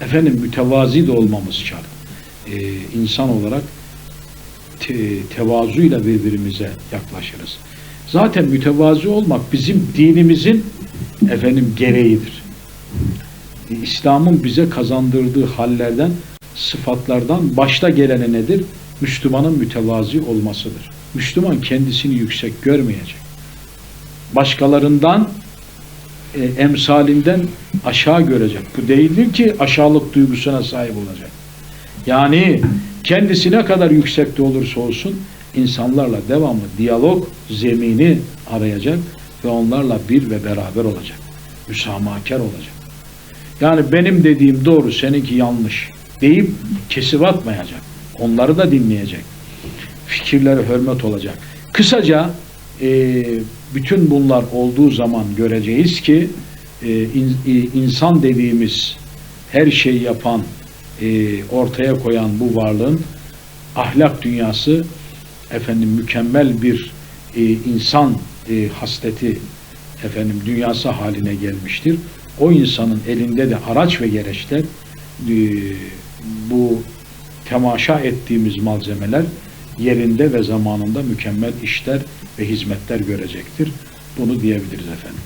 efendim mütevazi de olmamız şart. Ee, insan olarak te, tevazuyla birbirimize yaklaşırız. Zaten mütevazi olmak bizim dinimizin efendim gereğidir. İslam'ın bize kazandırdığı hallerden, sıfatlardan başta geleni nedir? Müslümanın mütevazi olmasıdır. Müslüman kendisini yüksek görmeyecek. Başkalarından e, emsalinden aşağı görecek. Bu değildir ki aşağılık duygusuna sahip olacak. Yani kendisi ne kadar yüksekte olursa olsun insanlarla devamlı diyalog zemini arayacak ve onlarla bir ve beraber olacak. Müsamahakar olacak. Yani benim dediğim doğru, seninki yanlış deyip kesip atmayacak. Onları da dinleyecek. Fikirlere hürmet olacak. Kısaca e, bütün bunlar olduğu zaman göreceğiz ki e, in- e, insan dediğimiz her şeyi yapan, e, ortaya koyan bu varlığın ahlak dünyası efendim mükemmel bir e, insan e, hasleti efendim dünyası haline gelmiştir. O insanın elinde de araç ve gereçler e, bu temaşa ettiğimiz malzemeler yerinde ve zamanında mükemmel işler ve hizmetler görecektir. Bunu diyebiliriz efendim.